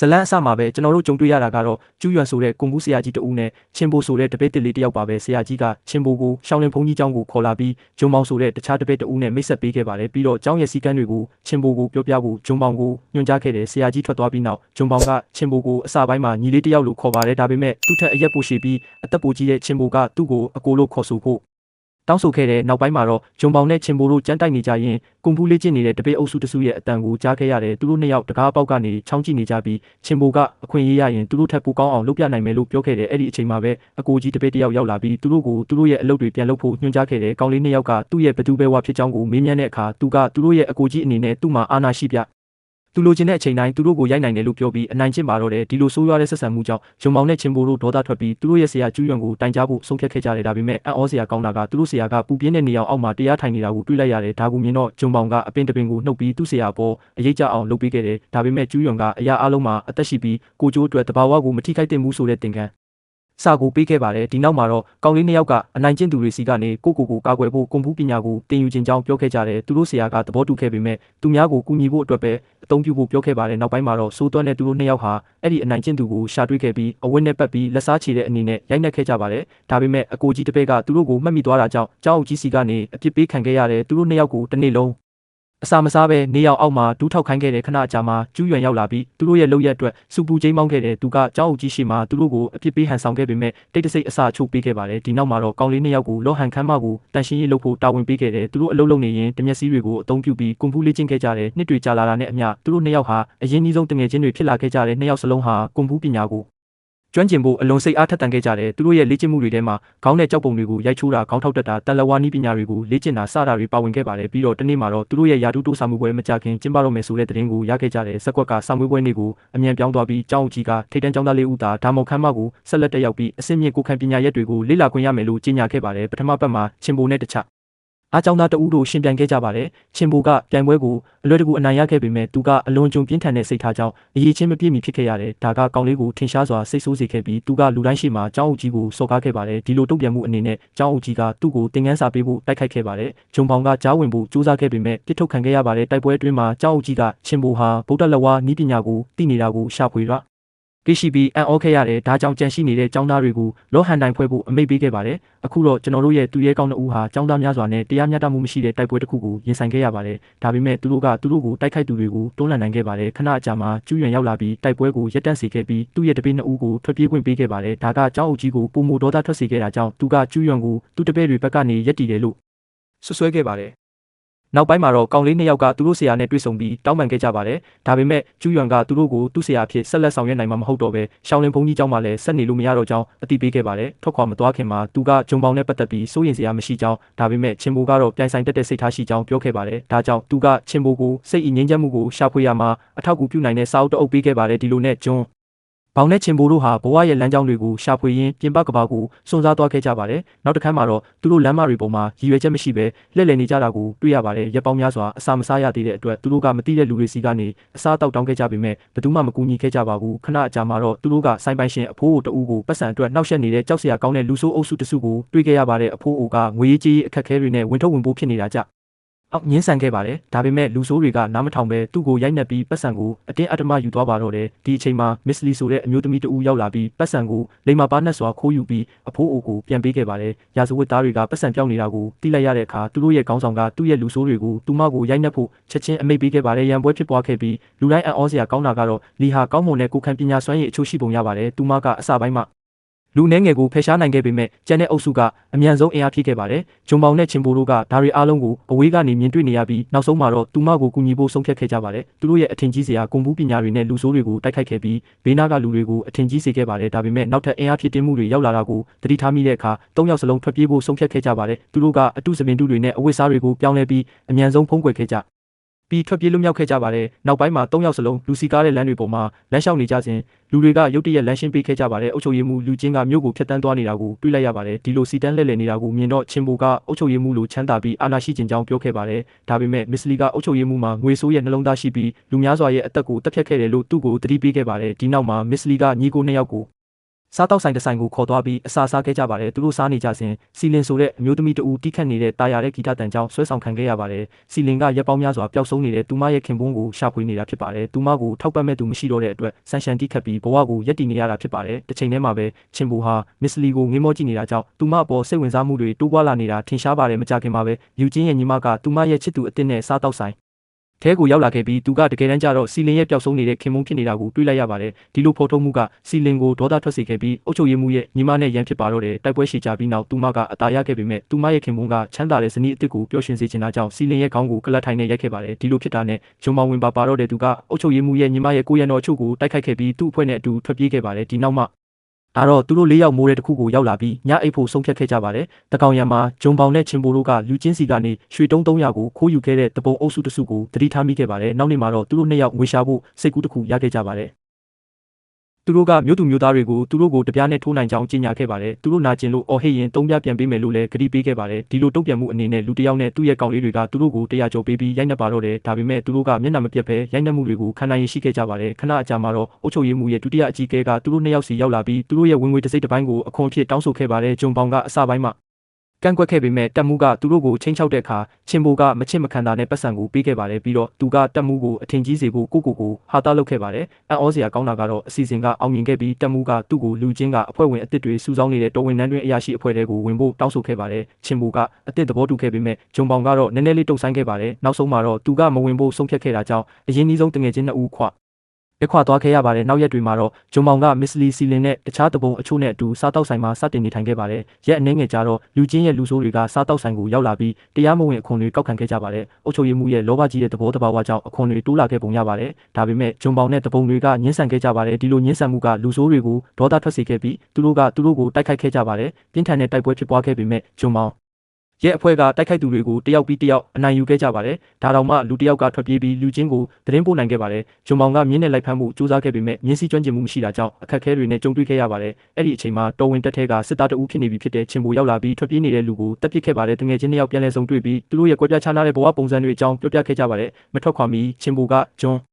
ဇလန်းအစမှာပဲကျွန်တော်တို့ကြုံတွေ့ရတာကတော့ကျူးရွံဆိုတဲ့ကွန်ဘူးဆရာကြီးတဦးနဲ့ချင်းဘိုဆိုတဲ့တပည့်တစ်လေးတစ်ယောက်ပါပဲဆရာကြီးကချင်းဘိုကိုရှောင်းလင်းဘုန်းကြီးကျောင်းကိုခေါ်လာပြီးဂျုံမောင်ဆိုတဲ့တခြားတပည့်တဦးနဲ့မိတ်ဆက်ပေးခဲ့ပါတယ်ပြီးတော့ကျောင်းရဲ့စည်းကမ်းတွေကိုချင်းဘိုကိုပြောပြဖို့ဂျုံမောင်ကိုညွှန်ကြားခဲ့တယ်ဆရာကြီးထွက်သွားပြီးနောက်ဂျုံမောင်ကချင်းဘိုကိုအစပိုင်းမှာညီလေးတစ်ယောက်လို့ခေါ်ပါတယ်ဒါပေမဲ့သူ့ထက်အရက်ပိုရှိပြီးအသက်ပိုကြီးတဲ့ချင်းဘိုကသူ့ကိုအကိုလို့ခေါ်ဆိုဖို့ တောင်းဆိုခဲ့တဲ့နောက်ပိုင်းမှာတော့ဂျုံပေါင်နဲ့ချင်းဘိုတို့ကြမ်းတိုက်နေကြရင်ကွန်ပူလေးကျင့်နေတဲ့တပိတ်အုပ်စုတစုရဲ့အတန်ကိုကြားခဲ့ရတယ်သူတို့နှစ်ယောက်တကားပေါက်ကနေချောင်းကြည့်နေကြပြီးချင်းဘိုကအခွင့်အရေးရရင်သူတို့ထက်ပိုကောင်းအောင်လုပ်ပြနိုင်မယ်လို့ပြောခဲ့တယ်အဲ့ဒီအချိန်မှာပဲအကိုကြီးတပိတ်တစ်ယောက်ရောက်လာပြီးသူတို့ကိုသူတို့ရဲ့အလုပ်တွေပြန်လုပ်ဖို့ညွှန်ကြားခဲ့တယ်ကောင်းလေးနှစ်ယောက်ကသူ့ရဲ့ဘသူပဲဝါဖြစ်ကြောင်းကိုမေးမြန်းတဲ့အခါသူကသူတို့ရဲ့အကိုကြီးအနေနဲ့သူ့မှာအာဏာရှိပြ သူလိုချင်တဲ့အချိန်တိုင်းသူတို့ကိုရိုက်နိုင်တယ်လို့ပြောပြီးအနိုင်ကျင့်ပါတော့တယ်ဒီလိုဆိုးရွားတဲ့ဆက်ဆံမှုကြောင့်ဂျုံမောင်နဲ့ချင်းဘိုတို့ဒေါသထွက်ပြီးသူတို့ရဲ့ဆရာကျူးရွံကိုတိုင်ကြားဖို့ဆုံးဖြတ်ခဲ့ကြတယ်ဒါပေမဲ့အံ့ဩစရာကောင်းတာကသူတို့ဆရာကပူပြင်းတဲ့နေရာအောက်မှာတရားထိုင်နေတာကိုတွေ့လိုက်ရတယ်ဒါကိုမြင်တော့ဂျုံမောင်ကအပင်တပင်ကိုနှုတ်ပြီးသူ့ဆရာပေါ်အရေးကြအောင်လုပ်ပေးခဲ့တယ်ဒါပေမဲ့ကျူးရွံကအရာအလုံးမှာအသက်ရှိပြီးကိုကျိုးအတွက်တဘာဝကိုမထိခိုက်သင့်ဘူးဆိုတဲ့တင်ကန်း စာကိုပေးခဲ့ပါတယ်ဒီနောက်မှာတော့ကောင်းလေးနှစ်ယောက်ကအနိုင်ကျင့်သူတွေစီကနေကိုကိုကိုကာကွယ်ဖို့ကွန်ပူပညာကိုတင်ယူခြင်းကြောင်းပြောခဲ့ကြတယ်သူတို့ဆရာကသဘောတူခဲ့ပေမဲ့သူများကိုကူညီဖို့အတွက်ပဲအသုံးပြုဖို့ပြောခဲ့ပါတယ်နောက်ပိုင်းမှာတော့စိုးသွမ်းတဲ့သူတို့နှစ်ယောက်ဟာအဲ့ဒီအနိုင်ကျင့်သူကိုရှာတွေ့ခဲ့ပြီးအဝတ်နဲ့ပတ်ပြီးလက်စားချေတဲ့အနေနဲ့ရိုက်နှက်ခဲ့ကြပါတယ်ဒါပေမဲ့အကိုကြီးတစ်ပည့်ကသူတို့ကိုမှတ်မိသွားတာကြောင့်ကြောက်အုပ်ကြီးစီကနေအပြစ်ပေးခံခဲ့ရတယ်သူတို့နှစ်ယောက်ကိုတစ်နေ့လုံး အစာမစားပဲနေရောက်အောက်မှာဒူးထောက်ခိုင်းခဲ့တဲ့ခဏအကြာမှာကျူးရွံရောက်လာပြီးသူတို့ရဲ့လုပ်ရက်အတွက်စူပူချင်းမောင်းခဲ့တဲ့သူကကြောက်အုပ်ကြီးရှိမှသူတို့ကိုအပြစ်ပေးဟန်ဆောင်ခဲ့ပေမဲ့တိတ်တဆိတ်အစာချိုးပေးခဲ့ပါတယ်ဒီနောက်မှာတော့ကောင်းလေးနှစ်ယောက်ကိုလောဟန်ခမ်းမကိုတန်ရှင်းရေးလုပ်ဖို့တာဝန်ပေးခဲ့တယ်သူတို့အလုပ်လုပ်နေရင်တမျက်စီးတွေကိုအသုံးပြုပြီးကွန်ပူလေးချင်းခဲ့ကြတယ်နှစ်တွေကြာလာတာနဲ့အမျှသူတို့နှစ်ယောက်ဟာအရင်ကြီးဆုံးတငယ်ချင်းတွေဖြစ်လာခဲ့ကြတဲ့နှစ်ယောက်စလုံးဟာကွန်ပူပညာကို ကျွမ်းကျင်ဖို့အလွန်စိတ်အားထက်သန်ခဲ့ကြတယ်သူတို့ရဲ့လေ့ကျင့်မှုတွေထဲမှာခေါင်းနဲ့ကြောက်ပုံတွေကိုရိုက်ချိုးတာခေါင်းထောက်တက်တာတန်လဝါနီးပညာတွေကိုလေ့ကျင့်တာစတာတွေပါဝင်ခဲ့ပါတယ်ပြီးတော့တနေ့မှာတော့သူတို့ရဲ့ယာတုတိုးစာမှုပွဲမကြခင်ကျင်းပတော့မယ်ဆိုတဲ့သတင်းကိုရခဲ့ကြတယ်စက်ကွက်ကစာမွေးပွဲနေ့ကိုအမြန်ပြောင်းသွားပြီးကျောင်းကြီးကထိတ်တန်းကျောင်းသားလေးဦးသာဒါမောက်ခမ်းမကိုဆက်လက်တက်ရောက်ပြီးအစင်းမြင့်ကိုခံပညာရက်တွေကိုလေ့လာခွင့်ရမယ်လို့ကြေညာခဲ့ပါတယ်ပထမပတ်မှာချင်းဘိုနဲ့တခြား အားကြောင့်သားတဦးတို့ရှင်ပြိုင်ခဲ့ကြပါတယ်။ချင်းဘိုကပြိုင်ပွဲကိုအလွယ်တကူအနိုင်ရခဲ့ပေမဲ့သူကအလွန်ကြုံပြင်းထန်တဲ့စိတ်ထားကြောင့်အရေးချင်းမပြည့်မီဖြစ်ခဲ့ရတယ်။ဒါကကောင်းလေးကိုထင်ရှားစွာစိတ်ဆိုးစေခဲ့ပြီးသူကလူတိုင်းရှိမှကျောင်းအုပ်ကြီးကိုစော်ကားခဲ့ပါတယ်။ဒီလိုတုံ့ပြန်မှုအနေနဲ့ကျောင်းအုပ်ကြီးကသူ့ကိုသင်ခန်းစာပေးဖို့တိုက်ခိုက်ခဲ့ပါတယ်။ဂျုံပေါင်ကကြားဝင်ဖို့ကြိုးစားခဲ့ပေမဲ့ပြစ်ထုတ်ခံခဲ့ရပါတယ်။တိုက်ပွဲအတွင်းမှာကျောင်းအုပ်ကြီးကချင်းဘိုဟာဗုဒ္ဓလက်ဝါနီးပညာကိုသိနေတာကိုရှာဖွေရ ကိရှိပြီးအံ့ဩခဲ့ရတယ်ဒါကြောင့်ကြံရှိနေတဲ့ចောင်းသားတွေကိုလောဟန်တိုင်ဖွဲ့ဖို့အမိတ်ပေးခဲ့ပါတယ်အခုတော့ကျွန်တော်တို့ရဲ့သူရဲကောင်းတဲ့ဦးဟာចောင်းသားများစွာနဲ့တရားမျှတမှုမရှိတဲ့တိုက်ပွဲတစ်ခုကိုရင်ဆိုင်ခဲ့ရပါတယ်ဒါပေမဲ့သူတို့ကသူတို့ကိုတိုက်ခိုက်သူတွေကိုတွန်းလှန်နိုင်ခဲ့ပါတယ်ခဏအကြာမှာကျူးရွံရောက်လာပြီးတိုက်ပွဲကိုရပ်တန့်စေခဲ့ပြီးသူ့ရဲ့တပည့်နှစ်ဦးကိုထွက်ပြေးခွင့်ပေးခဲ့ပါတယ်ဒါကចောင်းအုပ်ကြီးကိုပုံမဒေါသထွက်စေခဲ့တာကြောင့်သူကကျူးရွံကိုသူ့တပည့်တွေဘက်ကနေရက်တည်တယ်လို့ဆွဆွဲခဲ့ပါတယ် နောက်ပိုင်းမှာတော့ကောင်လေးနှစ်ယောက်ကသူတို့ဆရာနဲ့တွေ့ဆုံပြီးတောင်းပန်ခဲ့ကြပါတယ်။ဒါပေမဲ့ကျူးရွံကသူတို့ကိုသူ့ဆရာအဖြစ်ဆက်လက်ဆောင်ရွက်နိုင်မှာမဟုတ်တော့ပဲရှောင်းလင်းဘုန်းကြီးကျောင်းမှာလည်းဆက်နေလို့မရတော့ကြောင်းအသိပေးခဲ့ပါတယ်။ထွက်ခွာမသွားခင်မှာသူကဂျုံပေါင်နဲ့ပတ်သက်ပြီးစိုးရင်စရာမရှိကြောင်းဒါပေမဲ့ချင်းဘိုကတော့ပြိုင်ဆိုင်တက်တဲ့စိတ်ထားရှိကြောင်းပြောခဲ့ပါတယ်။ဒါကြောင့်သူကချင်းဘိုကိုစိတ်အငြင်းချက်မှုကိုရှာဖွေရမှာအထောက်အကူပြုနိုင်တဲ့စာအုပ်တအုပ်ပေးခဲ့ပါတယ်ဒီလိုနဲ့ဂျွန်း ဘောင်နဲ့ချင်ဘိုတို့ဟာဘဝရဲ့လမ်းကြောင်းတွေကိုရှာဖွေရင်းပြင်ပကဘာကိုစွန့်စားသွားခဲ့ကြပါတယ်။နောက်တစ်ခါမှတော့သူတို့လမ်းမတွေပေါ်မှာရည်ရွယ်ချက်မရှိဘဲလှည့်လည်နေကြတာကိုတွေ့ရပါတယ်။ရက်ပေါင်းများစွာအစာမစားရသေးတဲ့အတွက်သူတို့ကမသိတဲ့လူတွေစီကနေအစားတောက်တောင်းခဲ့ကြပေမဲ့ဘယ်သူမှမကူညီခဲ့ကြပါဘူး။ခဏအကြာမှာတော့သူတို့ကစိုင်းပိုင်ရှင်အဖိုးအိုတဦးကိုပတ်စံအတွက်နှောက်ယှက်နေတဲ့ကြောက်စရာကောင်းတဲ့လူဆိုးအုပ်စုတစုကိုတွေ့ခဲ့ရပါတယ်။အဖိုးအိုကငွေရေးကြေးရေးအခက်အခဲတွေနဲ့ဝင်ထုတ်ဝင်ပိုးဖြစ်နေတာကြ အောက်ညင်းဆန်ခဲ့ပါတယ်ဒါပေမဲ့လူဆိုးတွေကနားမထောင်ပဲသူ့ကိုရိုက်နှက်ပြီးပတ်စံကိုအတင်းအဓမ္မယူသွားပါတော့တယ်ဒီအချိန်မှာမစ္စလီဆိုတဲ့အမျိုးသမီးတဦးရောက်လာပြီးပတ်စံကိုလိမ္မာပါနှက်စွာခိုးယူပြီးအဖိုးအိုကိုပြန်ပေးခဲ့ပါတယ်ရာဇဝတ်သားတွေကပတ်စံပြောင်းနေတာကိုသိလိုက်ရတဲ့အခါသူတို့ရဲ့ခေါင်းဆောင်ကသူ့ရဲ့လူဆိုးတွေကိုသူမကိုရိုက်နှက်ဖို့ချက်ချင်းအမိတ်ပေးခဲ့ပါတယ်ရန်ပွဲဖြစ်ပွားခဲ့ပြီးလူတိုင်းအံ့ဩစရာကောင်းတာကတော့လီဟာကောင်းမွန်တဲ့ကိုယ်ခံပညာစွမ်းရည်အချို့ရှိပုံရပါတယ်သူမကအစပိုင်းမှာ လူနှဲငယ်ကိုဖယ်ရှားနိုင်ခဲ့ပေမဲ့ကျန်တဲ့အုပ်စုကအမြန်ဆုံးအင်အားဖြည့်ခဲ့ပါတယ်။ဂျုံပေါင်နဲ့ချင်းပိုတို့ကဒါတွေအားလုံးကိုအဝေးကနေမြင်တွေ့နေရပြီးနောက်ဆုံးမှာတော့သူမကိုကူညီဖို့ဆုံးဖြတ်ခဲ့ကြပါတယ်။သူတို့ရဲ့အထင်ကြီးစရာကွန်ပူးပညာတွေနဲ့လူဆိုးတွေကိုတိုက်ခိုက်ခဲ့ပြီးဘေးနားကလူတွေကိုအထင်ကြီးစေခဲ့ပါတယ်။ဒါပေမဲ့နောက်ထပ်အင်အားဖြည့်တင်းမှုတွေရောက်လာတာကိုသတိထားမိတဲ့အခါ၃ယောက်စလုံးထွက်ပြေးဖို့ဆုံးဖြတ်ခဲ့ကြပါတယ်။သူတို့ကအတုစပင်တုတွေနဲ့အဝတ်စားတွေကိုပြောင်းလဲပြီးအမြန်ဆုံးဖုံးကွယ်ခဲ့ကြ ပြီးထွက်ပြေးလွတ်မြောက်ခဲ့ကြပါတယ်။နောက်ပိုင်းမှာ၃ယောက်စလုံးလူစီကားတဲ့လမ်းတွေပေါ်မှာလမ်းလျှောက်နေကြစဉ်လူတွေကရုတ်တရက်လမ်းရှင်းပေးခဲ့ကြပါတယ်။အုပ်ချုပ်ရေးမှူးလူချင်းကမြို့ကိုဖျက်ဆီးသွားနေတာကိုတွေ့လိုက်ရပါတယ်။ဒီလိုစီတန်းလှည့်လည်နေတာကိုမြင်တော့ချင်းဘူကအုပ်ချုပ်ရေးမှူးလိုချမ်းသာပြီးအာဏာရှိခြင်းကြောင်းပြောခဲ့ပါတယ်။ဒါပေမဲ့မစ္စလီကအုပ်ချုပ်ရေးမှူးမှာငွေဆိုးရဲ့နှလုံးသားရှိပြီးလူများစွာရဲ့အသက်ကိုတပ်ဖြတ်ခဲ့တယ်လို့သူ့ကိုတတိပေးခဲ့ပါတယ်။ဒီနောက်မှာမစ္စလီကညီကိုနှစ်ယောက်ကို စားတောက်ဆိုင်တစ်ဆိုင်ကိုခေါ်သွားပြီးအစာစားခဲ့ကြပါတယ်သူတို့စားနေကြစဉ်စီလင်ဆိုတဲ့အမျိုးသမီးတဦးတိခတ်နေတဲ့တာယာတဲ့ဂီတတန်ကြောင့်ဆွဲဆောင်ခံခဲ့ရပါတယ်စီလင်ကရက်ပေါင်းများစွာပျောက်ဆုံးနေတဲ့သူမရဲ့ခင်ပွန်းကိုရှာဖွေနေတာဖြစ်ပါတယ်သူမကိုထောက်ပံ့မဲ့သူမရှိတော့တဲ့အတွက်ဆန်ရှန်တိခတ်ပြီးဘဝကိုရက်တည်နေရတာဖြစ်ပါတယ်တစ်ချိန်တည်းမှာပဲချင်းဘူဟာမစ္စလီကိုငေးမောကြည့်နေတာကြောင့်သူမအပေါ်စိတ်ဝင်စားမှုတွေတိုးပွားလာနေတာထင်ရှားပါတယ်မကြခင်မှာပဲယူချင်းရဲ့ညီမကသူမရဲ့ချစ်သူအစ်စ်နဲ့စားတောက်ဆိုင် ထဲကိုရောက်လာခဲ့ပြီးသူကတကယ်တမ်းကျတော့စီလင်ရဲ့ပျောက်ဆုံးနေတဲ့ခင်မုန်းဖြစ်နေတာကိုတွေးလိုက်ရပါတယ်ဒီလိုဖော်ထုတ်မှုကစီလင်ကိုဒေါသထွက်စေခဲ့ပြီးအုပ်ချုပ်ရေးမှုရဲ့ညီမနဲ့ရန်ဖြစ်ပါတော့တယ်တိုက်ပွဲရှည်ကြပြီးနောက်သူမကအသာရခဲ့ပေမဲ့သူမရဲ့ခင်မုန်းကချမ်းသာတဲ့ဇနီးအစ်စ်ကိုပျော်ရွှင်စေချင်တာကြောင့်စီလင်ရဲ့ခေါင်းကိုကလတ်ထိုင်နဲ့ရိုက်ခဲ့ပါတယ်ဒီလိုဖြစ်တာနဲ့ဂျုံမောင်ဝင်ပါပါတော့တဲ့သူကအုပ်ချုပ်ရေးမှုရဲ့ညီမရဲ့ကိုရံတော်အချို့ကိုတိုက်ခိုက်ခဲ့ပြီးသူ့အဖွဲ့နဲ့အတူထွက်ပြေးခဲ့ပါတယ်ဒီနောက်မှ ဒါတော့သူတို့လေးယောက်မိုးတဲ့တစ်ခုကိုရောက်လာပြီးညအိပ်ဖို့ဆုံးဖြတ်ခဲ့ကြပါတယ်။တကောင်ရံမှာဂျုံပေါင်နဲ့ချင်းပိုတို့ကလူချင်းစီကနေရွှေတုံး300ကိုခိုးယူခဲ့တဲ့တပုံအုပ်စုတစ်စုကိုတတိထားမိခဲ့ပါတယ်။နောက်နေ့မှာတော့သူတို့နှစ်ယောက်ငွေရှာဖို့စိတ်ကူးတစ်ခုရခဲ့ကြပါတယ်။ သူတို့ကမြို့သူမြို့သားတွေကိုသူတို့ကိုတပြားနဲ့ထိုးနိုင်ကြောင်းကြေညာခဲ့ပါတယ်။သူတို့နာကျင်လို့အော်ဟစ်ရင်တုံးပြပြန်ပေးမယ်လို့လည်းကတိပေးခဲ့ပါတယ်။ဒီလိုတုံ့ပြန်မှုအနေနဲ့လူတစ်ယောက်နဲ့သူ့ရဲ့ကောင်လေးတွေကသူတို့ကိုတရားကြော်ပေးပြီးရိုက်နှက်ပါတော့တယ်။ဒါပေမဲ့သူတို့ကမျက်နှာမပြတ်ဘဲရိုက်နှက်မှုတွေကိုခံနိုင်ရရှိခဲ့ကြပါတယ်။ခဏအကြာမှာတော့အုပ်ချုပ်ရေးမှုရဲ့ဒုတိယအကြီးအကဲကသူတို့နှစ်ယောက်စီရောက်လာပြီးသူတို့ရဲ့ဝင်ငွေတစ်စိတ်တစ်ပိုင်းကိုအခွန်အဖြစ်တောင်းဆိုခဲ့ပါတယ်။ဂျုံပေါင်ကအစပိုင်းမှာ ကန့်ကွက်ခဲ့ပေမဲ့တက်မှုကသူတို့ကိုချင်းချောက်တဲ့အခါချင်းဘိုကမချစ်မခံတာနဲ့ပတ်စံကိုပေးခဲ့ပါတယ်ပြီးတော့သူကတက်မှုကိုအထင်ကြီးစေဖို့ကိုကိုကိုဟာတာလုပ်ခဲ့ပါတယ်အံ့ဩစရာကောင်းတာကတော့အစီအစဉ်ကအောင်မြင်ခဲ့ပြီးတက်မှုကသူ့ကိုလူချင်းကအဖွဲ့ဝင်အသစ်တွေစုဆောင်းနေတဲ့တော်ဝင်နှန်းတွင်အရာရှိအဖွဲ့တွေကိုဝင်ဖို့တောင်းဆိုခဲ့ပါတယ်ချင်းဘိုကအသစ်သဘောတူခဲ့ပေမဲ့ဂျုံပေါင်ကတော့နည်းနည်းလေးတုံ့ဆိုင်ခဲ့ပါတယ်နောက်ဆုံးမှာတော့သူကမဝင်ဖို့ဆုံးဖြတ်ခဲ့တာကြောင့်အရင်ကြီးဆုံးတငယ်ချင်းနှစ်ဦးခွ ရက်ခွာသွားခဲ့ရပါတယ်နောက်ရက်တွေမှာတော့ဂျုံမောင်ကမစ္စလီစီလင်နဲ့တခြားတပုံအချို့နဲ့အတူစားတောက်ဆိုင်မှာစတင်နေထိုင်ခဲ့ပါတယ်ရက်အနှဲငယ်ကြာတော့လူချင်းရဲ့လူဆိုးတွေကစားတောက်ဆိုင်ကိုရောက်လာပြီးတရားမဝင်အခွန်တွေကောက်ခံခဲ့ကြပါတယ်အုပ်ချုပ်ရေးမှုရဲ့လောဘကြီးတဲ့သဘောတဘာဝကြောင့်အခွန်တွေတိုးလာခဲ့ပုံရပါတယ်ဒါပေမဲ့ဂျုံမောင်နဲ့တပုံတွေကညှင်းဆန်ခဲ့ကြပါတယ်ဒီလိုညှင်းဆန်မှုကလူဆိုးတွေကိုဒေါသထွက်စေခဲ့ပြီးသူတို့ကသူတို့ကိုတိုက်ခိုက်ခဲ့ကြပါတယ်ပြင်းထန်တဲ့တိုက်ပွဲဖြစ်ပွားခဲ့ပေမဲ့ဂျုံမောင် ရဲအဖွဲ့ကတိုက်ခိုက်သူတွေကိုတယောက်ပြီးတယောက်အနိုင်ယူခဲ့ကြပါတယ်။ဒါတောင်မှလူတယောက်ကထွက်ပြေးပြီးလူချင်းကိုသတင်းပို့နိုင်ခဲ့ပါတယ်။ဂျုံမောင်ကမြင်းနဲ့လိုက်ဖမ်းမှုစူးစမ်းခဲ့ပေမဲ့မြင်းစည်းကျွမ်းကျင်မှုမရှိတာကြောင့်အခက်အခဲတွေနဲ့ကြုံတွေ့ခဲ့ရပါတယ်။အဲ့ဒီအချိန်မှာတော်ဝင်တက်ထဲကစစ်သားတအုပ်ဖြစ်နေပြီဖြစ်တဲ့ချင်းဘူရောက်လာပြီးထွက်ပြေးနေတဲ့လူကိုတပ်ပစ်ခဲ့ပါတယ်။တငယ်ချင်းတစ်ယောက်ပြန်လည်ဆုံတွေ့ပြီးသူတို့ရဲ့ကွဲပြားခြားနားတဲ့ဘဝပုံစံတွေအကြောင်းပြောပြခဲ့ကြပါတယ်။မထွက်ခွာမီချင်းဘူကဂျွန်း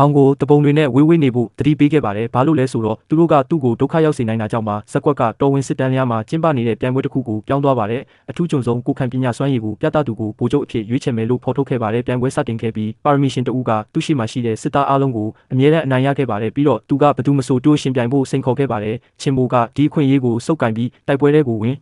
ဘောင်ကိုတပုံတွေနဲ့ဝေးဝေးနေဖို့တတိပေးခဲ့ပါတယ်။ဘာလို့လဲဆိုတော့သူတို့ကသူ့ကိုဒုက္ခရောက်စေနိုင်တာကြောင့်ပါဇက်ကွက်ကတော်ဝင်စစ်တမ်းများမှာကျင်းပနေတဲ့ပြိုင်ပွဲတစ်ခုကိုပြောင်းသွားပါတယ်။အထူးကြုံဆုံးကိုခံပညာစွမ်းရည်ကိုပြသသူကိုဗိုလ်ချုပ်အဖြစ်ရွေးချယ်မယ်လို့ဖော်ထုတ်ခဲ့ပါတယ်။ပြိုင်ပွဲစတင်ခဲ့ပြီးပါရမီရှင်တဦးကသူ့ရှိမှရှိတဲ့စစ်သားအလုံးကိုအမြဲတမ်းအနိုင်ရခဲ့ပါတယ်။ပြီးတော့သူကဘသူမဆိုတိုးရှင်ပြိုင်ဖို့စိန်ခေါ်ခဲ့ပါတယ်။ချင်းဘိုကဒီအခွင့်အရေးကိုစုပ်ကင်ပြီးတိုက်ပွဲတွေကိုဝင်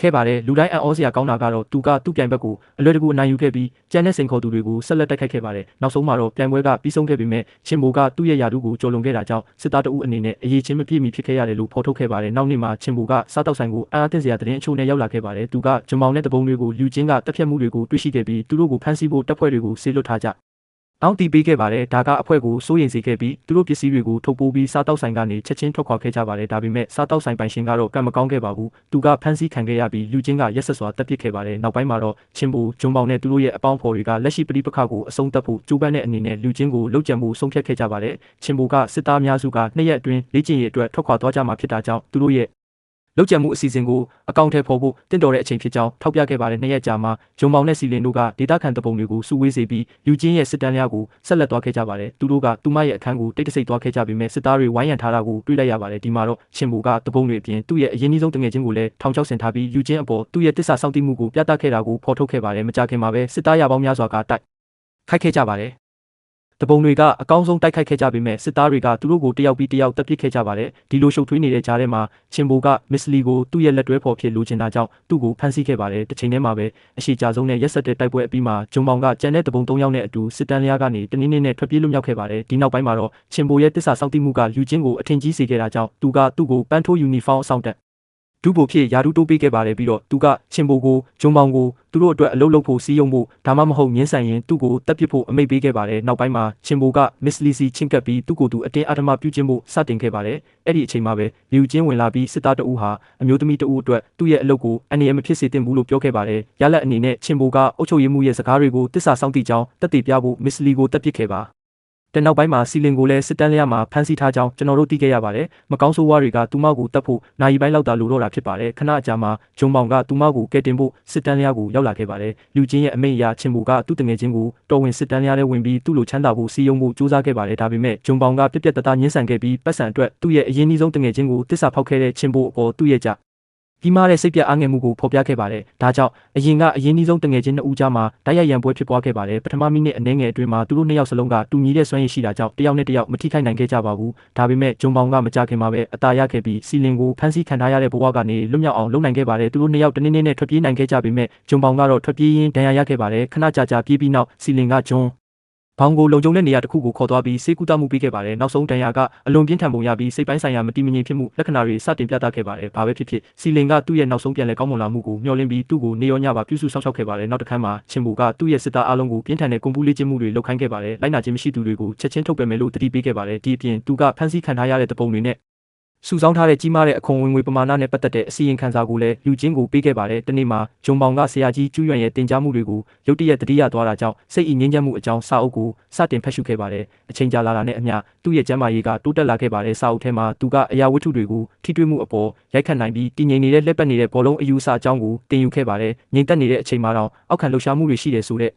ခဲ့ပါတယ်လူတိုင်းအံ့ဩစရာကောင်းတာကတော့သူကသူ့ပြိုင်ဘက်ကိုအလွယ်တကူအနိုင်ယူခဲ့ပြီးကျန်တဲ့စိန်ခေါ်သူတွေကိုဆက်လက်တိုက်ခိုက်ခဲ့ပါတယ်နောက်ဆုံးမှာတော့ပြိုင်ပွဲကပြီးဆုံးခဲ့ပေမဲ့ချင်းဘိုကသူ့ရဲ့ယာတုကိုကျော်လွန်ခဲ့တာကြောင့်စစ်သားတအုပ်အနေနဲ့အရေးချင်းမပြည့်မီဖြစ်ခဲ့ရတယ်လို့ဖော်ထုတ်ခဲ့ပါတယ်နောက်နေ့မှာချင်းဘိုကစားတောက်ဆိုင်ကိုအံ့အားသင့်စရာသတင်းအချို့နဲ့ရောက်လာခဲ့ပါတယ်သူကဂျမောင်နဲ့တပုံတွေကိုလူချင်းကတက်ဖြတ်မှုတွေကိုတွေ့ရှိခဲ့ပြီးသူတို့ကိုဖမ်းဆီးဖို့တပ်ဖွဲ့တွေကိုဆေးလွတ်ထားကြ တောင်းတီးပေးခဲ့ပါတယ်ဒါကအဖွဲ့ကိုစိုးရိမ်စေခဲ့ပြီးသူတို့ပစ္စည်းတွေကိုထုတ်ပိုးပြီးစားတောက်ဆိုင်ကနေချက်ချင်းထွက်ခွာခဲ့ကြပါတယ်ဒါပေမဲ့စားတောက်ဆိုင်ပိုင်ရှင်ကတော့ကံမကောင်းခဲ့ပါဘူးသူကဖမ်းဆီးခံခဲ့ရပြီးလူချင်းကရက်ဆက်စွာတပ်ပစ်ခဲ့ပါတယ်နောက်ပိုင်းမှာတော့ချင်းဘူဂျုံပေါင်နဲ့သူတို့ရဲ့အပေါင်းဖော်တွေကလက်ရှိပဋိပက္ခကိုအဆုံးသတ်ဖို့ကြိုးပမ်းတဲ့အနေနဲ့လူချင်းကိုလှုပ်ကြံမှုဆုံးဖြတ်ခဲ့ကြပါတယ်ချင်းဘူကစစ်သားများစုကနှစ်ရက်အတွင်းလေ့ကျင့်ရေးအတွက်ထွက်ခွာသွားကြမှာဖြစ်တာကြောင့်သူတို့ရဲ့ လောက်ကျန်မှုအစီအစဉ်ကိုအကောင့်ထဲပေါ်ဖို့တင့်တော်တဲ့အချိန်ဖြစ်ကြောင်းထောက်ပြခဲ့ပါတယ်နှစ်ရက်ကြာမှဂျုံမောင်နဲ့စီလင်တို့ကဒေတာခန်တပုံတွေကိုစုဝေးစေပြီးယူချင်းရဲ့စစ်တမ်းများကိုဆက်လက်သွားခဲ့ကြပါတယ်သူတို့ကသူမရဲ့အခန်းကိုတိတ်တဆိတ်သွားခဲ့ကြပေမဲ့စစ်သားတွေဝိုင်းရံထားတာကိုတွေ့လိုက်ရပါတယ်ဒီမှာတော့ရှင်ဘူကတပုံတွေအပြင်သူ့ရဲ့အရင်ကြီးဆုံးတငယ်ချင်းကိုလည်းထောင်ချောက်ဆင်ထားပြီးယူချင်းအပေါ်သူ့ရဲ့တစ္ဆာစောင့်တိမှုကိုပြသခဲ့တာကိုဖော်ထုတ်ခဲ့ပါတယ်မကြခင်မှာပဲစစ်သားရပေါင်းများစွာကတိုက်ခိုက်ခဲ့ကြပါတယ် တပုံတွေကအကောင်းဆုံးတိုက်ခိုက်ခဲ့ကြပေမဲ့စစ်သားတွေကသူတို့ကိုတယောက်ပြီးတယောက်တပ်ပစ်ခဲ့ကြပါတယ်ဒီလိုရှုပ်ထွေးနေတဲ့ကြားထဲမှာချင်းဘိုကမစ္စလီကိုသူ့ရဲ့လက်တွဲဖော်ဖြစ်လိုချင်တာကြောင့်သူ့ကိုဖမ်းဆီးခဲ့ပါတယ်တစ်ချိန်တည်းမှာပဲအရှိကြဆုံးနဲ့ရက်ဆက်တဲ့တိုက်ပွဲအပြီးမှာဂျုံမောင်ကကျန်တဲ့တပုံ၃ယောက်နဲ့အတူစစ်တမ်းလျားကနေတနည်းနည်းနဲ့ထွက်ပြေးလွတ်မြောက်ခဲ့ပါတယ်ဒီနောက်ပိုင်းမှာတော့ချင်းဘိုရဲ့တစ္ဆာစောင့်တိမှုကလူချင်းကိုအထင်ကြီးစေခဲ့တာကြောင့်သူကသူ့ကိုပန်းထိုးယူနီဖောင်းအဆောင်တက် ဒုဗိုလ်ဖြစ်ယာဒူတိုးပေးခဲ့ပါတယ်ပြီးတော့သူကချင်းဘိုကိုဂျုံမောင်ကိုသူတို့အတွက်အလုပ်လုပ်ဖို့စီးရုံဖို့ဒါမှမဟုတ်ညှင်းဆန်ရင်သူ့ကိုတပ်ပစ်ဖို့အမိန့်ပေးခဲ့ပါတယ်နောက်ပိုင်းမှာချင်းဘိုကမစ္စလီစီချင်းကပ်ပြီးသူ့ကိုယ်သူအတင်းအဓမ္မပြုကျင့်ဖို့စတင်ခဲ့ပါတယ်အဲ့ဒီအချိန်မှာပဲလူချင်းဝင်လာပြီးစစ်သားတအူးဟာအမျိုးသမီးတအူးအတွက်သူ့ရဲ့အလုပ်ကိုအနေအမဖြစ်စေသင့်ဘူးလို့ပြောခဲ့ပါတယ်ရလက်အနေနဲ့ချင်းဘိုကအုပ်ချုပ်ရေးမှုရဲ့စကားတွေကိုတစ္ဆာစောင့်တိကြောင်းတက်တည်ပြဖို့မစ္စလီကိုတပ်ပစ်ခဲ့ပါ တနောက်ပိုင်းမှာစီလင်ကိုလည်းစစ်တမ်းလျာမှာဖမ်းဆီးထားကြောင်းကျွန်တော်တို့သိခဲ့ရပါတယ်။မကောင်းဆိုးဝါးတွေကသူမကိုတတ်ဖို့နိုင်ပိုင်းလောက်သာလိုတော့တာဖြစ်ပါတယ်။ခဏအကြာမှာဂျုံမောင်ကသူမကိုကဲတင်ဖို့စစ်တမ်းလျာကိုရောက်လာခဲ့ပါတယ်။လူချင်းရဲ့အမိန့်အရချင်းမူကသူ့တငယ်ချင်းကိုတော်ဝင်စစ်တမ်းလျာထဲဝင်ပြီးသူ့လိုချမ်းသာဖို့စီယုံဖို့စူးစမ်းခဲ့ပါတယ်။ဒါပေမဲ့ဂျုံမောင်ကပြက်ပြက်တသားညှင်းဆန်ခဲ့ပြီးပတ်စံအတွက်သူ့ရဲ့အရင်အနည်းဆုံးတငယ်ချင်းကိုတစ္ဆာဖောက်ခဲ့တဲ့ချင်းဖို့အပေါ်သူ့ရဲ့ကြ ကြီးမားတဲ့စိတ်ပြအားငယ်မှုကိုဖော်ပြခဲ့ပါတယ်။ဒါကြောင့်အရင်ကအရင်ကြီးဆုံးတငယ်ချင်းနှစ်ဦးကြားမှာတိုက်ရိုက်ရန်ပွဲဖြစ်ပွားခဲ့ပါတယ်။ပထမမိနစ်အနည်းငယ်အတွင်းမှာသူတို့နှစ်ယောက်စလုံးကတူညီတဲ့စွမ်းရည်ရှိတာကြောင့်တယောက်နဲ့တယောက်မထိခိုက်နိုင်ခဲ့ကြပါဘူး။ဒါပေမဲ့ဂျုံပေါင်ကမကြခင်မှာပဲအသာရခဲ့ပြီးစီလင်ကိုဖမ်းဆီးခံထားရတဲ့ဘဝကနေလွတ်မြောက်အောင်လုပ်နိုင်ခဲ့ပါတယ်။သူတို့နှစ်ယောက်တနည်းနည်းနဲ့ထွက်ပြေးနိုင်ခဲ့ကြပေမဲ့ဂျုံပေါင်ကတော့ထွက်ပြေးရင်းဒဏ်ရာရခဲ့ပါတယ်။ခဏကြာကြာပြေးပြီးနောက်စီလင်ကဂျွန်း ဘောင်ကိုလုံခြုံတဲ့နေရာတစ်ခုကိုခေါ်သွားပြီးစေကူတမှုပေးခဲ့ပါတယ်။နောက်ဆုံးတန်ရာကအလွန်ပြင်းထန်ပုံရပြီးစိတ်ပိုင်းဆိုင်ရာမတည်မငြိမ်ဖြစ်မှုလက္ခဏာတွေစတင်ပြသခဲ့ပါတယ်။ဘာပဲဖြစ်ဖြစ်စီလင်ကသူ့ရဲ့နောက်ဆုံးပြန်လည်ကောင်းမွန်လာမှုကိုမျှော်လင့်ပြီးသူ့ကိုနေရောညပါပြုစုစောင့်ရှောက်ခဲ့ပါတယ်။နောက်တစ်ခါမှချင်းဘူကသူ့ရဲ့စစ်သားအလုံးကိုပြင်းထန်တဲ့ကွန်ပူလေးချင်းမှုတွေလုပ်ခိုင်းခဲ့ပါတယ်။လိုက်နာခြင်းမရှိသူတွေကိုချက်ချင်းထုတ်ပယ်မယ်လို့တတိပေးခဲ့ပါတယ်။ဒီအပြင်သူကဖန်ဆီးခံထားရတဲ့တပုံတွေနဲ့ စုဆောင်းထားတဲ့ကြီးမားတဲ့အခွန်ဝင်ငွေပမာဏနဲ့ပတ်သက်တဲ့အစီရင်ခံစာကိုလည်းလူချင်းကိုပေးခဲ့ပါတယ်။တနေ့မှာဂျုံပေါင်ကဆရာကြီးကျူးရွံ့ရဲ့တင် जा မှုတွေကိုရုတ်တရက်တတိယသွားတာကြောင့်စိတ်အငြင်းချမ်းမှုအကြောင်းစာအုပ်ကိုစတင်ဖတ်ရှုခဲ့ပါတယ်။အချိန်ကြာလာတာနဲ့အမျှသူ့ရဲ့ကျမ်းမာရေးကတိုးတက်လာခဲ့ပါတယ်။စာအုပ်ထဲမှာသူကအရာဝတ္ထုတွေကိုထိတွေ့မှုအပေါ်ရိုက်ခတ်နိုင်ပြီးတည်ငြိမ်နေတဲ့လက်ပတ်နေတဲ့ဘောလုံးအယူအဆအကြောင်းကိုတင်ယူခဲ့ပါတယ်။ငြိမ်သက်နေတဲ့အချိန်မှာတော့အောက်ခံလှုပ်ရှားမှုတွေရှိတယ်ဆိုတဲ့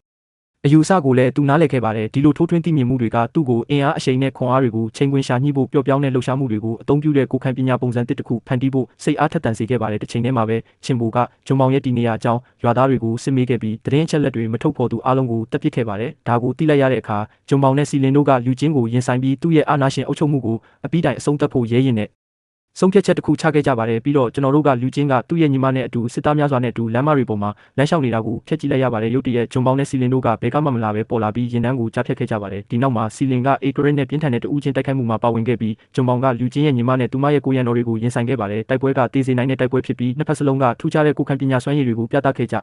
အယူအဆကိုလည်းသူနားလည်ခဲ့ပါတယ်ဒီလိုထိုးထွင်းသိမြင်မှုတွေကသူ့ကိုအင်အားအရှိန်နဲ့ခွန်အားတွေကိုချိန်ခွင်ရှာညှိဖို့ပျော့ပြောင်းတဲ့လှုပ်ရှားမှုတွေကိုအသုံးပြုတဲ့ကိုယ်ခံပညာပုံစံတစ်တစ်ခုဖန်တီးဖို့စိတ်အားထက်သန်စေခဲ့ပါတယ်တစ်ချိန်တည်းမှာပဲချင်းဘူကဂျုံမောင်ရဲ့တီနေရအကြောင်းရွာသားတွေကိုစစ်မေးခဲ့ပြီးတရင်အချက်လက်တွေမထုတ်ဖော်သူအလုံးကိုတပ်ပစ်ခဲ့ပါတယ်ဒါကိုသိလိုက်ရတဲ့အခါဂျုံမောင်နဲ့စီလင်တို့ကလူချင်းကိုရင်ဆိုင်ပြီးသူ့ရဲ့အာနာရှင်အုပ်ချုပ်မှုကိုအပိတိုင်အဆုံးသတ်ဖို့ရဲရင်နဲ့ ဆုံးဖြတ်ချက်တစ်ခုချခဲ့ကြပါတယ်ပြီးတော့ကျွန်တော်တို့ကလူချင်းကသူ့ရဲ့ညီမနဲ့အတူစစ်သားများစွာနဲ့အတူလမ်းမတွေပေါ်မှာလမ်းလျှောက်နေတာကိုဖျက်ကြည့်လိုက်ရပါတယ်ရုတ်တရက်ဂျွန်ပေါင်းနဲ့စီလင်တို့ကဘဲကမှမလာပဲပေါ်လာပြီးရင်တန်းကိုကြားဖြတ်ခဲ့ကြပါတယ်ဒီနောက်မှာစီလင်ကအေဂရစ်နဲ့ပြင်းထန်တဲ့တူးချင်းတိုက်ခိုက်မှုမှာပါဝင်ခဲ့ပြီးဂျွန်ပေါင်းကလူချင်းရဲ့ညီမနဲ့သူမရဲ့ကိုရန်တော်တွေကိုရင်ဆိုင်ခဲ့ပါတယ်တိုက်ပွဲကတေးစေနိုင်တဲ့တိုက်ပွဲဖြစ်ပြီးနှစ်ဖက်စလုံးကထူးခြားတဲ့ကိုခံပညာစွမ်းရည်တွေကိုပြသခဲ့ကြ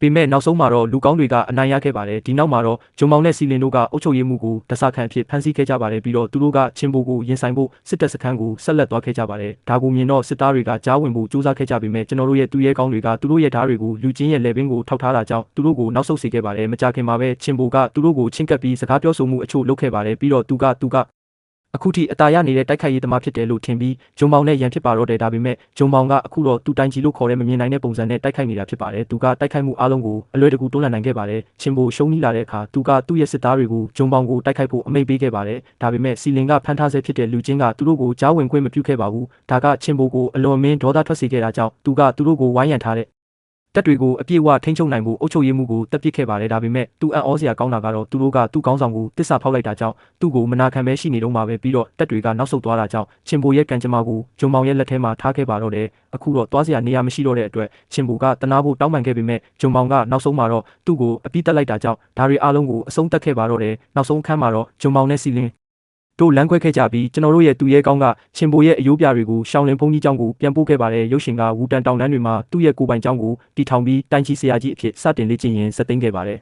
ပေမဲ့နောက်ဆုံးမှာတော့လူကောင်းတွေကအနိုင်ရခဲ့ပါတယ်ဒီနောက်မှာတော့ဂျုံမောင်နဲ့စီလင်တို့ကအုပ်ချုပ်ရေးမှုကိုဒဆာခံအဖြစ်ဖမ်းဆီးခဲ့ကြပါတယ်ပြီးတော့သူတို့ကချင်းဘူကိုရင်ဆိုင်ဖို့စစ်တပ်စခန်းကိုဆက်လက်သွားခဲ့ကြပါတယ်ဒါကိုမြင်တော့စစ်သားတွေကကြားဝင်ဖို့ကြိုးစားခဲ့ကြပေမဲ့ကျွန်တော်တို့ရဲ့သူရဲကောင်းတွေကသူတို့ရဲ့ဓာတ်တွေကိုလူချင်းရဲ့လေပင်ကိုထောက်ထားတာကြောင့်သူတို့ကိုနောက်ဆုတ်စေခဲ့ပါတယ်မကြခင်မှာပဲချင်းဘူကသူတို့ကိုချင်းကပ်ပြီးစကားပြောဆိုမှုအချို့လုပ်ခဲ့ပါတယ်ပြီးတော့သူကသူက အခုထိအတာရနေတဲ့တိုက်ခိုက်ရေးသမားဖြစ်တယ်လို့ထင်ပြီးဂျုံပေါင်နဲ့ရန်ဖြစ်ပါတော့တယ်ဒါပေမဲ့ဂျုံပေါင်ကအခုတော့သူတိုင်ကြီးလို့ခေါ်တဲ့မမြင်နိုင်တဲ့ပုံစံနဲ့တိုက်ခိုက်နေတာဖြစ်ပါတယ်သူကတိုက်ခိုက်မှုအလုံးကိုအလွယ်တကူတွန်းလှန်နိုင်ခဲ့ပါတယ်ချင်းဘိုရှုံးနီးလာတဲ့အခါသူကသူ့ရဲ့စစ်သားတွေကိုဂျုံပေါင်ကိုတိုက်ခိုက်ဖို့အမိန့်ပေးခဲ့ပါတယ်ဒါပေမဲ့စီလင်ကဖမ်းထားဆဲဖြစ်တဲ့လူချင်းကသူတို့ကိုကြားဝင်ခွင့်မပြုခဲ့ပါဘူးဒါကချင်းဘိုကိုအလွန်မင်းဒေါသထွက်စေခဲ့တာကြောင့်သူကသူတို့ကိုဝိုင်းရံထားတဲ့ တပ်တွေကိုအပြည့်အဝထိန်းချုပ်နိုင်ဖို့အုပ်ချုပ်ရေးမှုကိုတပ်ပစ်ခဲ့ပါတယ်ဒါပေမဲ့သူအံ့ဩစရာကောင်းတာကတော့သူတို့ကသူ့ကောင်းဆောင်ကိုတစ္ဆာဖောက်လိုက်တာကြောင့်သူ့ကိုမနာခံပဲရှိနေတော့မှပဲပြီးတော့တပ်တွေကနောက်ဆုတ်သွားတာကြောင့်ချင်းဘူရဲ့ကံကြမ္မာကိုဂျုံမောင်ရဲ့လက်ထဲမှာထားခဲ့ပါတော့တယ်အခုတော့သွားစရာနေရာမရှိတော့တဲ့အတွက်ချင်းဘူကတနာဖို့တောင်းပန်ခဲ့ပေမဲ့ဂျုံမောင်ကနောက်ဆုံးမှာတော့သူ့ကိုအပိတက်လိုက်တာကြောင့်ဒါတွေအားလုံးကိုအဆုံးသတ်ခဲ့ပါတော့တယ်နောက်ဆုံးအခန်းမှာတော့ဂျုံမောင်နဲ့စီလင် တို့လမ်းခွဲခဲ့ကြပြီးကျွန်တော်တို့ရဲ့သူရဲကောင်းကချင်းပိုရဲ့အယိုးပြတွေကိုရှောင်းလင်ဖုန်ကြီးကျောင်းကိုပြန်ပို့ခဲ့ပါတယ်ရုပ်ရှင်ကဝူတန်တောင်တန်းတွေမှာသူ့ရဲ့ကိုပိုင်ကျောင်းကိုတီထောင်ပြီးတိုင်းချီဆရာကြီးအဖြစ်စတင်လေ့ကျင့်ရင်းစသိမ်းခဲ့ပါတယ်